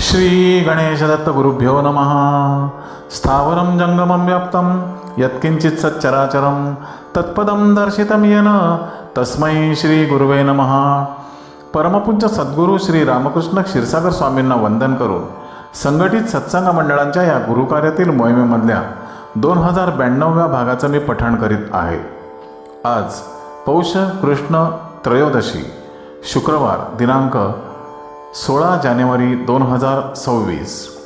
श्री गणेशदत्तगुरुभ्यो नमः। स्थावरं जङ्गमं व्याप्तं यत्किञ्चित् सच्चराचरं तत्पदं दर्शितं येन तस्मै श्रीगुरुवे नमः। परमपूज्य सद्गुरू श्री रामकृष्ण क्षीरसागर स्वामींना वंदन करून संघटित सत्संग मंडळांच्या या गुरुकार्यातील मोहिमेमधल्या दोन हजार ब्याण्णव्या भागाचं मी पठण करीत आहे. आज पौष कृष्ण त्रयोदशी शुक्रवार दिनांक सोळा जानेवारी दोन हजार सव्वीस.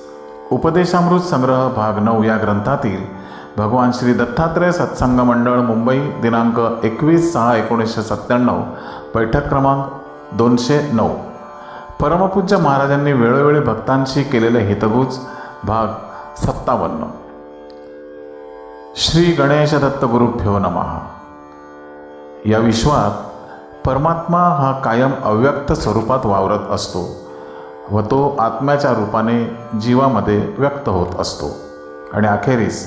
उपदेशामृत संग्रह भाग नऊ या ग्रंथातील भगवान श्री दत्तात्रय सत्संग मंडळ मुंबई दिनांक एकवीस सहा एकोणीसशे सत्त्याण्णव बैठक क्रमांक दोनशे नऊ. परमपूज्य महाराजांनी वेळोवेळी भक्तांशी केलेले हितगुज भाग सत्तावन्न. श्री गणेश दत्त गुरुभ्यो नमः. या विश्वात परमात्मा हा कायम अव्यक्त स्वरूपात वावरत असतो व तो आत्म्याच्या रूपाने जीवामध्ये व्यक्त होत असतो. आणि अखेरीस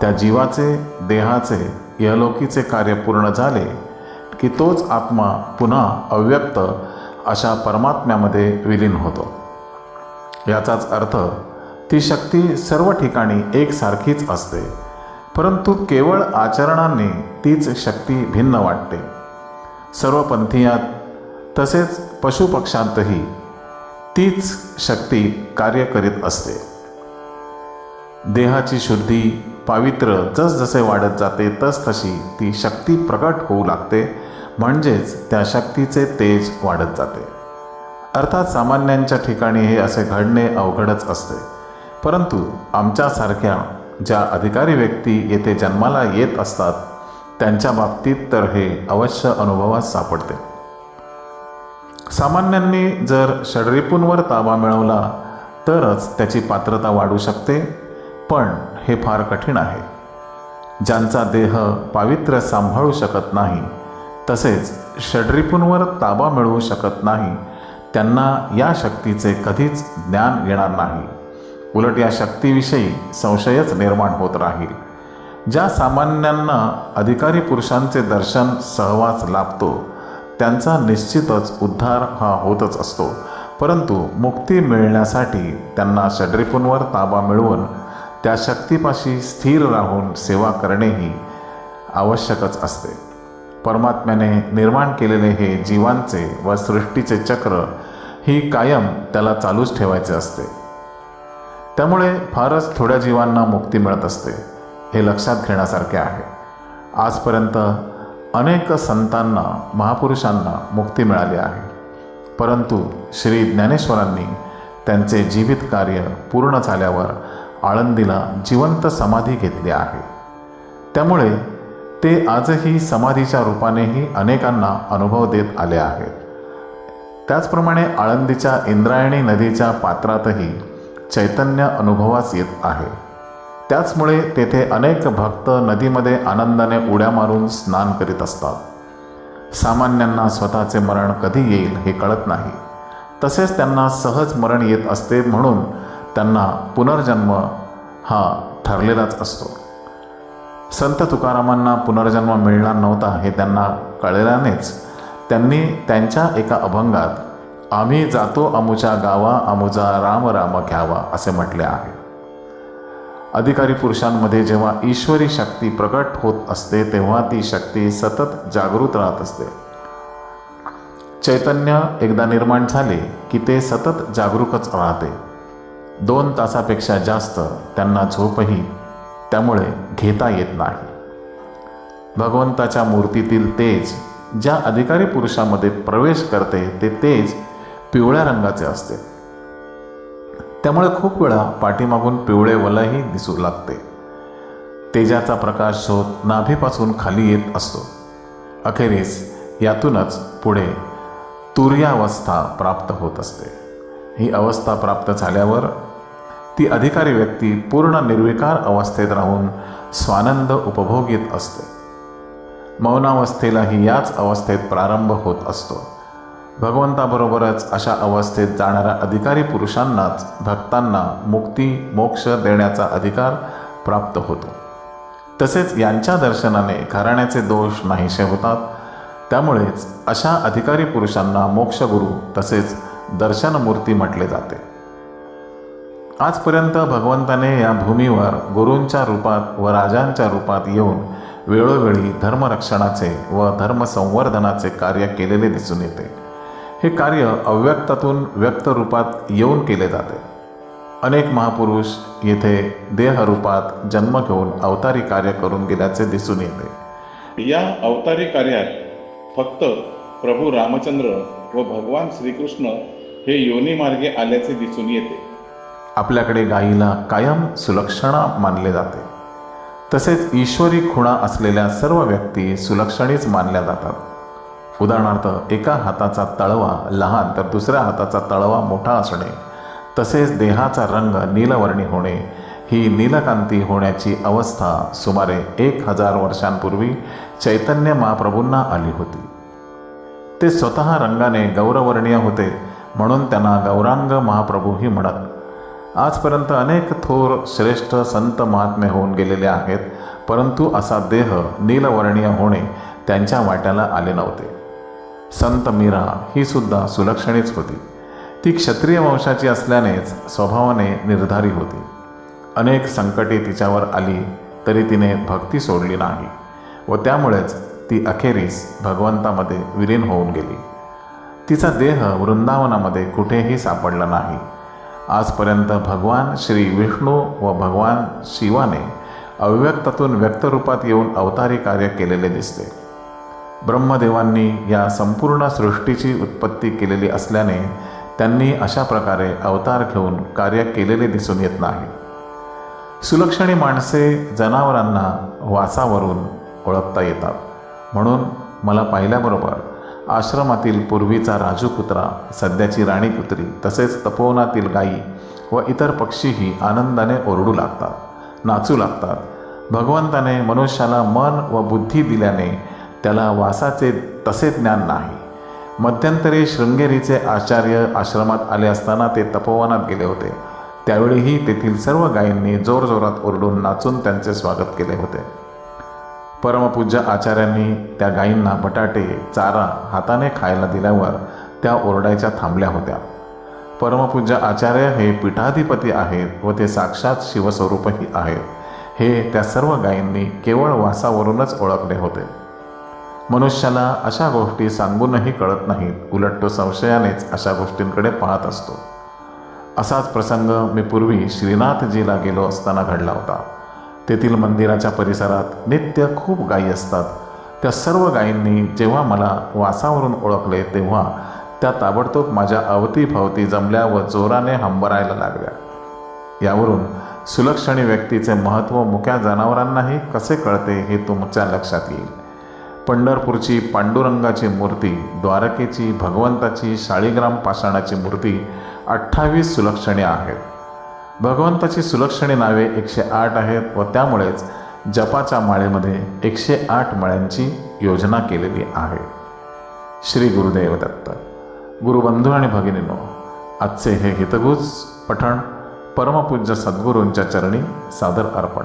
त्या जीवाचे देहाचे यहलोकीचे कार्य पूर्ण झाले की तोच आत्मा पुन्हा अव्यक्त अशा परमात्म्यामध्ये विलीन होतो. याचाच अर्थ ती शक्ती सर्व ठिकाणी एकसारखीच असते परंतु केवळ आचरणाने तीच शक्ती भिन्न वाटते. सर्व पंथीयात तसेच पशुपक्ष्यांतही तीच शक्ती कार्य करीत असते. देहाची शुद्धी पावित्र्य जसजसे वाढत जाते तसतशी ती शक्ती प्रकट होऊ लागते म्हणजेच त्या शक्तीचे तेज वाढत जाते. अर्थात सामान्यांच्या ठिकाणी हे असे घडणे अवघडच असते. परंतु आमच्यासारख्या ज्या अधिकारी व्यक्ती येथे जन्माला येत असतात त्यांच्या बाबतीत तर हे अवश्य अनुभवात सापडते. सामान्यांनी जर षडरिपूंवर ताबा मिळवला तरच त्याची पात्रता वाढू शकते पण हे फार कठीण आहे. ज्यांचा देह पावित्र्य सांभाळू शकत नाही तसेच षडरिपूंवर ताबा मिळवू शकत नाही त्यांना या शक्तीचे कधीच ज्ञान येणार नाही. उलट या शक्तीविषयी संशयच निर्माण होत राहील. ज्या सामान्यांना अधिकारी पुरुषांचे दर्शन सहवास लाभतो त्यांचा निश्चितच उद्धार हा होतच असतो. परंतु मुक्ती मिळण्यासाठी त्यांना षड्रिपूंवर ताबा मिळवून त्या शक्तीपाशी स्थिर राहून सेवा करणेही आवश्यकच असते. परमात्म्याने निर्माण केलेले हे जीवांचे व सृष्टीचे चक्र ही कायम त्याला चालूच ठेवायचे असते. त्यामुळे फारच थोड्या जीवांना मुक्ती मिळत असते. हे लक्षात घेण्यासारखे आहे. आजपर्यंत अनेक संतांना महापुरुषांना मुक्ती मिळाली आहे. परंतु श्री ज्ञानेश्वरांनी त्यांचे जीवित कार्य पूर्ण झाल्यावर आळंदीला जिवंत समाधी घेतली आहे. त्यामुळे ते आजही समाधीच्या रूपानेही अनेकांना अनुभव देत आले आहेत. त्याचप्रमाणे आळंदीच्या इंद्रायणी नदीच्या पात्रातही चैतन्य अनुभवास येत आहे. त्याचमुळे तेथे अनेक भक्त नदीमध्ये आनंदाने उड्या मारून स्नान करीत असतात. सामान्यांना स्वतःचे मरण कधी येईल हे कळत नाही. तसेच त्यांना सहज मरण येत असते म्हणून त्यांना पुनर्जन्म हा ठरलेलाच असतो. संत तुकारामांना पुनर्जन्म मिळणार नव्हता हे त्यांना कळल्यानेच त्यांनी त्यांच्या एका अभंगात आम्ही जातो अमुच्या गावा अमुजा राम राम घ्यावा असे म्हटले आहे. अधिकारी पुरुषांमध्ये जेव्हा ईश्वरी शक्ती प्रकट होत असते तेव्हा ती शक्ती सतत जागृत राहत असते. चैतन्य एकदा निर्माण झाले की ते सतत जागरूकच राहते. दोन तासापेक्षा जास्त त्यांना झोपही त्यामुळे घेता येत नाही. भगवंताच्या मूर्तीतील तेज ज्या अधिकारी पुरुषामध्ये प्रवेश करते ते तेज पिवळ्या रंगाचे असते. त्यामुळे खूप वेळा पाठीमागून पिवळे वलयही दिसू लागते. तेजाचा प्रकाश होत नाभीपासून खाली येत असतो अखेरीस यातूनच पुढे तुर्यावस्था प्राप्त होत असते. ही अवस्था प्राप्त झाल्यावर ती अधिकारी व्यक्ती पूर्ण निर्विकार अवस्थेत राहून स्वानंद उपभोगीत असते. मौनावस्थेलाही याच अवस्थेत प्रारंभ होत असतो. भगवंताबरोबरच अशा अवस्थेत जाणाऱ्या अधिकारी पुरुषांनाच भक्तांना मुक्ती मोक्ष देण्याचा अधिकार प्राप्त होतो. तसेच यांच्या दर्शनाने घराण्याचे दोष नाहीसे होतात. त्यामुळेच अशा अधिकारी पुरुषांना मोक्षगुरू तसेच दर्शनमूर्ती म्हटले जाते. आजपर्यंत भगवंताने या भूमीवर गुरूंच्या रूपात व राजांच्या रूपात येऊन वेळोवेळी धर्मरक्षणाचे व धर्मसंवर्धनाचे कार्य केलेले दिसून येते. हे कार्य अव्यक्तातून व्यक्त रूपात येऊन केले जाते. अनेक महापुरुष येथे देहरूपात जन्म घेऊन अवतारी कार्य करून गेल्याचे दिसून येते. या अवतारी कार्यात फक्त प्रभू रामचंद्र व भगवान श्रीकृष्ण हे योनीमार्गे आल्याचे दिसून येते. आपल्याकडे गायीला कायम सुलक्षणा मानले जाते. तसेच ईश्वरी खुणा असलेल्या सर्व व्यक्ती सुलक्षणीच मानल्या जातात. उदाहरणार्थ एका हाताचा तळवा लहान तर दुसऱ्या हाताचा तळवा मोठा असणे तसेच देहाचा रंग नीलवर्णी होणे ही नीलकांती होण्याची अवस्था सुमारे एक हजार वर्षांपूर्वी चैतन्य महाप्रभूंना आली होती. ते स्वतः रंगाने गौरवर्णीय होते म्हणून त्यांना गौरांग महाप्रभूही म्हणत. आजपर्यंत अनेक थोर श्रेष्ठ संत महात्मे होऊन गेलेले आहेत परंतु असा देह नीलवर्णीय होणे त्यांच्या वाट्याला आले नव्हते. संत मीरा ही सुद्धा सुलक्षणीच होती. ती क्षत्रिय वंशाची असल्यानेच स्वभावाने निर्धारी होती. अनेक संकटे तिच्यावर आली तरी तिने भक्ती सोडली नाही व त्यामुळेच ती अखेरीस भगवंतामध्ये विलीन होऊन गेली. तिचा देह वृंदावनामध्ये कुठेही सापडला नाही. आजपर्यंत भगवान श्री विष्णू व भगवान शिवाने अव्यक्तातून व्यक्तरूपात येऊन अवतारी कार्य केलेले दिसते. ब्रह्मदेवांनी या संपूर्ण सृष्टीची उत्पत्ती केलेली असल्याने त्यांनी अशा प्रकारे अवतार घेऊन कार्य केलेले दिसून येत नाही. सुलक्षणी माणसे जनावरांना वासावरून ओळखता येतात. म्हणून मला पाहिल्याबरोबर आश्रमातील पूर्वीचा राजू कुत्रा सध्याची राणी कुत्री तसेच तपोवनातील गायी व इतर पक्षीही आनंदाने ओरडू लागतात नाचू लागतात. भगवंताने मनुष्याला मन व बुद्धी दिल्याने त्याला वासाचे तसे ज्ञान नाही. मध्यंतरी शृंगेरीचे आचार्य आश्रमात आले असताना ते तपोवनात गेले होते. त्यावेळीही तेथील सर्व गायींनी जोरजोरात ओरडून नाचून त्यांचे स्वागत केले होते. परमपूज्य आचार्यांनी त्या गायींना बटाटे चारा हाताने खायला दिल्यावर त्या ओरडायच्या थांबल्या होत्या. परमपूज्य आचार्य हे पीठाधिपती आहेत व ते साक्षात शिवस्वरूपही आहेत. हे त्या सर्व गायींनी केवळ वासावरूनच ओळखले होते. मनुष्याला अशा गोष्टी सांगूनही कळत नाहीत. उलट तो संशयानेच अशा गोष्टींकडे पाहत असतो. असाच प्रसंग मी पूर्वी श्रीनाथजीला गेलो असताना घडला होता. तेथील मंदिराच्या परिसरात नित्य खूप गायी असतात. त्या सर्व गायींनी जेव्हा मला वासावरून ओळखले तेव्हा त्या ताबडतोब माझ्या अवतीभवती जमल्या व जोराने हंबरायला लागल्या. यावरून सुलक्षणी व्यक्तीचे महत्त्व मुक्या जनावरांनाही कसे कळते हे तुमच्या लक्षात येईल. पंढरपूरची पांडुरंगाची मूर्ती द्वारकेची भगवंताची शाळीग्राम पाषाणाची मूर्ती अठ्ठावीस सुलक्षणे आहेत. भगवंताची सुलक्षणी नावे एकशे आठ आहेत व त्यामुळेच जपाच्या माळेमध्ये एकशे आठ माळ्यांची योजना केलेली आहे. श्री गुरुदेव दत्त. गुरुबंधू आणि भगिनीनो आजचे हे हितगुज पठण परमपूज्य सद्गुरूंच्या चरणी सादर अर्पण.